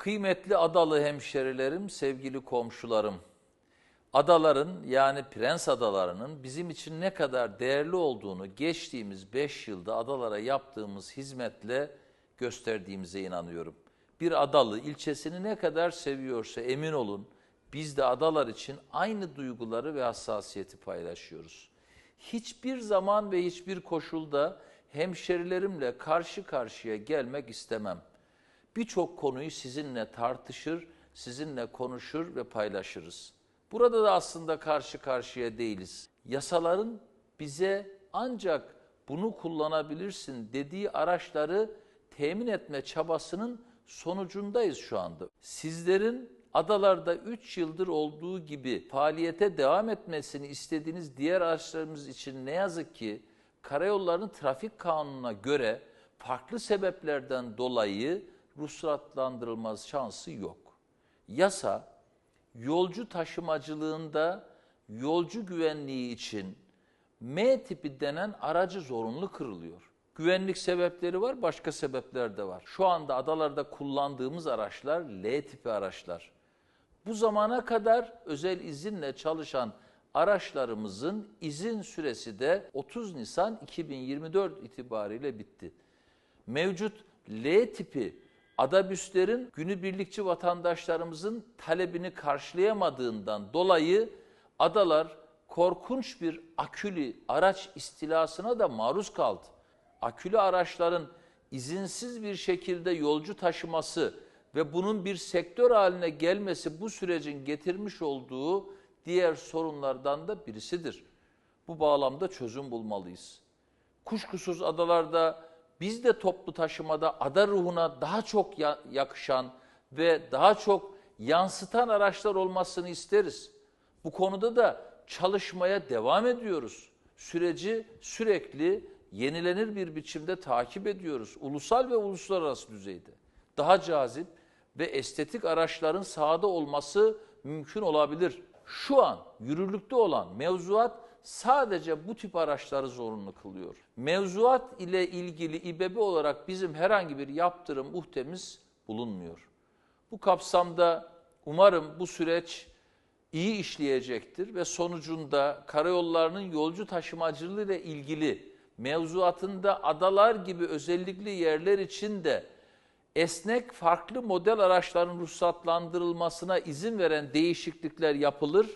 Kıymetli adalı hemşerilerim, sevgili komşularım. Adaların yani Prens Adalarının bizim için ne kadar değerli olduğunu geçtiğimiz 5 yılda adalara yaptığımız hizmetle gösterdiğimize inanıyorum. Bir adalı ilçesini ne kadar seviyorsa emin olun biz de adalar için aynı duyguları ve hassasiyeti paylaşıyoruz. Hiçbir zaman ve hiçbir koşulda hemşerilerimle karşı karşıya gelmek istemem. Birçok konuyu sizinle tartışır, sizinle konuşur ve paylaşırız. Burada da aslında karşı karşıya değiliz. Yasaların bize ancak bunu kullanabilirsin dediği araçları temin etme çabasının sonucundayız şu anda. Sizlerin adalarda 3 yıldır olduğu gibi faaliyete devam etmesini istediğiniz diğer araçlarımız için ne yazık ki karayollarının trafik kanununa göre farklı sebeplerden dolayı ruhsatlandırılmaz şansı yok. Yasa yolcu taşımacılığında yolcu güvenliği için M tipi denen aracı zorunlu kırılıyor. Güvenlik sebepleri var, başka sebepler de var. Şu anda adalarda kullandığımız araçlar L tipi araçlar. Bu zamana kadar özel izinle çalışan araçlarımızın izin süresi de 30 Nisan 2024 itibariyle bitti. Mevcut L tipi adabüslerin günübirlikçi vatandaşlarımızın talebini karşılayamadığından dolayı adalar korkunç bir akülü araç istilasına da maruz kaldı. Akülü araçların izinsiz bir şekilde yolcu taşıması ve bunun bir sektör haline gelmesi bu sürecin getirmiş olduğu diğer sorunlardan da birisidir. Bu bağlamda çözüm bulmalıyız. Kuşkusuz adalarda biz de toplu taşımada ada ruhuna daha çok yakışan ve daha çok yansıtan araçlar olmasını isteriz. Bu konuda da çalışmaya devam ediyoruz. Süreci sürekli yenilenir bir biçimde takip ediyoruz. Ulusal ve uluslararası düzeyde. Daha cazip ve estetik araçların sahada olması mümkün olabilir. Şu an yürürlükte olan mevzuat sadece bu tip araçları zorunlu kılıyor. Mevzuat ile ilgili İBB olarak bizim herhangi bir yaptırım muhtemiz bulunmuyor. Bu kapsamda umarım bu süreç iyi işleyecektir ve sonucunda karayollarının yolcu taşımacılığı ile ilgili mevzuatında adalar gibi özellikli yerler için de esnek farklı model araçların ruhsatlandırılmasına izin veren değişiklikler yapılır.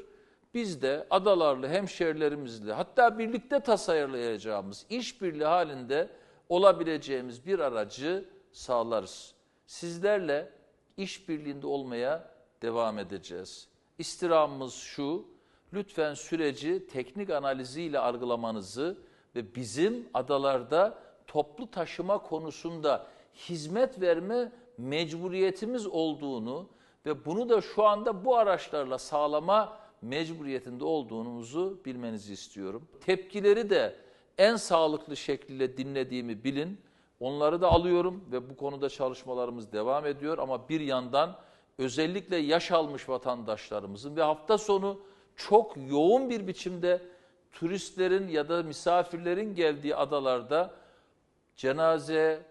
Biz de adalarlı hemşerilerimizle hatta birlikte tasarlayacağımız işbirliği halinde olabileceğimiz bir aracı sağlarız. Sizlerle işbirliğinde olmaya devam edeceğiz. İstirhamımız şu, lütfen süreci teknik analiziyle algılamanızı ve bizim adalarda toplu taşıma konusunda hizmet verme mecburiyetimiz olduğunu ve bunu da şu anda bu araçlarla sağlama mecburiyetinde olduğunuzu bilmenizi istiyorum. Tepkileri de en sağlıklı şekilde dinlediğimi bilin. Onları da alıyorum ve bu konuda çalışmalarımız devam ediyor ama bir yandan özellikle yaş almış vatandaşlarımızın ve hafta sonu çok yoğun bir biçimde turistlerin ya da misafirlerin geldiği adalarda cenaze,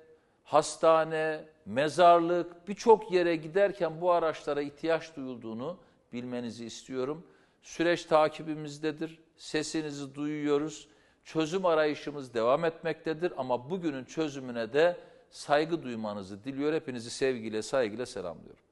hastane, mezarlık birçok yere giderken bu araçlara ihtiyaç duyulduğunu bilmenizi istiyorum. Süreç takibimizdedir. Sesinizi duyuyoruz. Çözüm arayışımız devam etmektedir ama bugünün çözümüne de saygı duymanızı diliyor. Hepinizi sevgiyle, saygıyla selamlıyorum.